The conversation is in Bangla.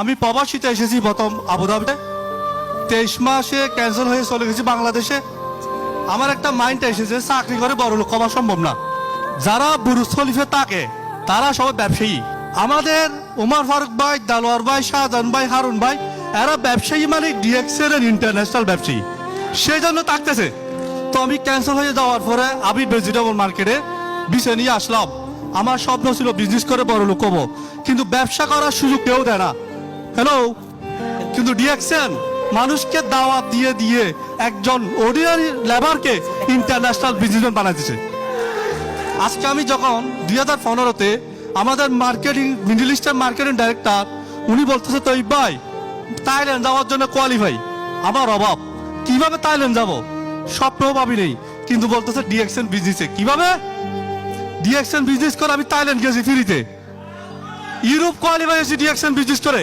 আমি প্রবাসীতে এসেছি প্রথম আবুধাবিতে। তেইশ মাসে ক্যান্সেল হয়ে চলে গেছি বাংলাদেশে। আমার একটা মাইন্ড এসেছে, চাকরি করে বড় লোক হওয়া সম্ভব না। যারা বুরুজ খলিফে থাকে, তারা সবাই ব্যবসায়ী। আমাদের উমার ফারুক ভাই, দালোয়ার ভাই, শাহজাহান ভাই, হারুন ভাই, এরা ব্যবসায়ী মানে ডিএক্সের ইন্টারন্যাশনাল ব্যবসায়ী। সেই জন্য থাকতেছে তো আমি ক্যান্সেল হয়ে যাওয়ার পরে আমি ভেজিটেবল মার্কেটে বিষে নিয়ে আসলাম। আমার স্বপ্ন ছিল বিজনেস করে বড় লোক হব। কিন্তু ব্যবসা করার সুযোগ কেউ দেয় না। হ্যালো কিন্তু ডিএক্সেন মানুষকে দাওয়াত দিয়ে দিয়ে একজন অর্ডিনারি লেবারকে ইন্টারন্যাশনাল বিজনেসম্যান বানাইতেছে। আজকে আমি যখন দুই হাজার পনেরোতে আমাদের marketing middle eastern marketing director উনি বলতেছে তো ভাই থাইল্যান্ড যাওয়ার জন্য কোয়ালিফাই আমার অভাব। কীভাবে থাইল্যান্ড যাব? স্বপ্নও ভাবি নেই। কিন্তু বলতেছে ডিএক্সএন বিজনেসে কীভাবে? ডিএক্সএন বিজনেস করে আমি থাইল্যান্ড গেছি ফ্রিতে ইউরোপ কোয়ালিফাই হয়েছি ডিএক্সএন বিজনেস করে।